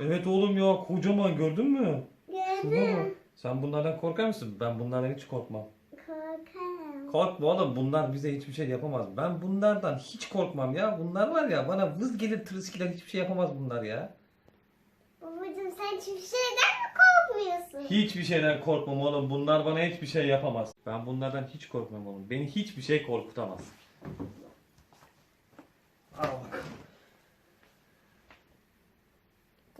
Evet oğlum ya kocaman gördün mü? Şuna Gördüm. Sen bunlardan korkar mısın? Ben bunlardan hiç korkmam. Korkarım. Korkma oğlum bunlar bize hiçbir şey yapamaz. Ben bunlardan hiç korkmam ya. Bunlar var ya bana vız gelir tırıskiler hiçbir şey yapamaz bunlar ya. Babacığım sen hiçbir şeyden mi korkmuyorsun? Hiçbir şeyden korkmam oğlum. Bunlar bana hiçbir şey yapamaz. Ben bunlardan hiç korkmam oğlum. Beni hiçbir şey korkutamaz.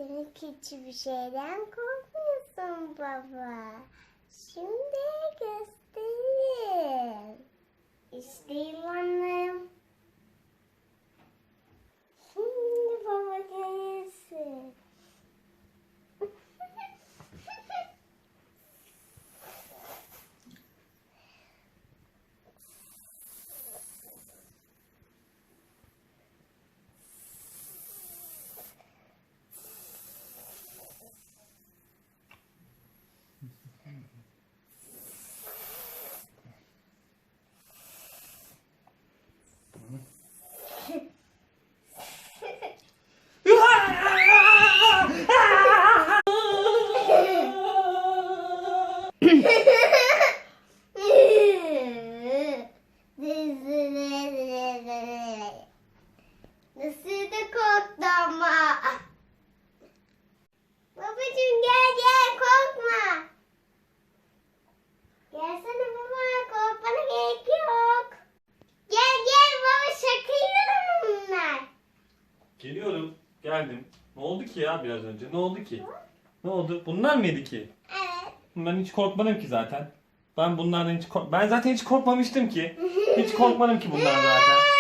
Demek hiçbir şeyden korkmuyorsun baba. Şimdi göstereyim. İşte yılanlarım. Da korktu ama. Babacığım gel gel korkma. Gelsene baba korkmana gerek yok. Gel gel baba şaka yiyorum bunlar. Geliyorum. Geldim. Ne oldu ki ya biraz önce? Ne oldu ki? Ne oldu? Bunlar mıydı ki? Evet. Ben hiç korkmadım ki zaten. Ben bunlardan hiç kork... Ben zaten hiç korkmamıştım ki. Hiç korkmadım ki bunlardan zaten.